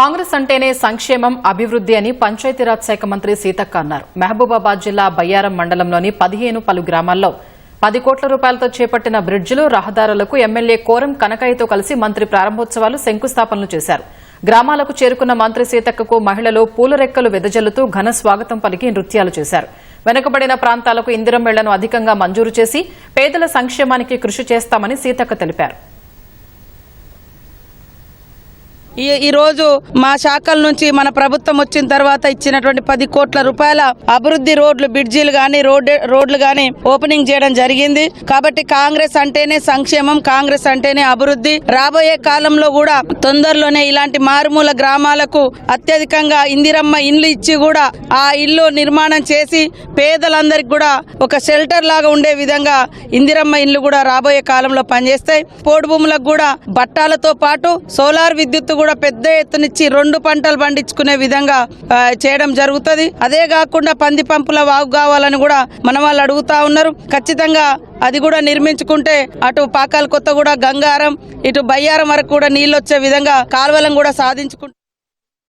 కాంగ్రెస్ అంటేనే సంక్షేమం అభివృద్ధి అని పంచాయతీరాజ్ శాఖ మంత్రి సీతక్క అన్నారు. మహబూబాబాద్ జిల్లా బయ్యారం మండలంలోని పదిహేను పలు గ్రామాల్లో పది కోట్ల రూపాయలతో చేపట్టిన బ్రిడ్జిలు రహదారులకు ఎమ్మెల్యే కోరం కనకయ్యతో కలిసి మంత్రి ప్రారంభోత్సవాలు శంకుస్థాపనలు చేశారు. గ్రామాలకు చేరుకున్న మంత్రి సీతక్కకు మహిళలు పూలరెక్కలు వెదజల్లుతూ ఘన స్వాగతం పలికి నృత్యాలు చేశారు. వెనుకబడిన ప్రాంతాలకు ఇందిరం ఇందిరమేళ్ళను అధికంగా మంజూరు చేసి పేదల సంక్షేమానికి కృషి చేస్తామని సీతక్క తెలిపారు. ఈ ఈరోజు మా శాఖల నుంచి మన ప్రభుత్వం వచ్చిన తర్వాత ఇచ్చినటువంటి పది కోట్ల రూపాయల అభివృద్ధి రోడ్లు బ్రిడ్జీలు కానీ రోడ్ రోడ్లు కానీ ఓపెనింగ్ చేయడం జరిగింది. కాబట్టి కాంగ్రెస్ అంటేనే సంక్షేమం కాంగ్రెస్ అంటేనే అభివృద్ధి. రాబోయే కాలంలో కూడా తొందరలోనే ఇలాంటి మారుమూల గ్రామాలకు అత్యధికంగా ఇందిరమ్మ ఇండ్లు ఇచ్చి కూడా ఆ ఇల్లు నిర్మాణం చేసి పేదలందరికి కూడా ఒక షెల్టర్ లాగా ఉండే విధంగా ఇందిరమ్మ ఇండ్లు కూడా రాబోయే కాలంలో పనిచేస్తాయి. పోడు భూములకు కూడా బట్టాలతో పాటు సోలార్ విద్యుత్ కూడా పెద్ద ఎత్తునిచ్చి రెండు పంటలు పండించుకునే విధంగా చేయడం జరుగుతుంది. అదే కాకుండా పంది పంపుల వాగు కావాలని కూడా మన వాళ్ళు అడుగుతా ఉన్నారు. ఖచ్చితంగా అది కూడా నిర్మించుకుంటే అటు పాకాల కొత్త కూడా గంగారం ఇటు బయ్యారం వరకు కూడా నీళ్ళు వచ్చే విధంగా కాలువలను కూడా సాధించుకుంటే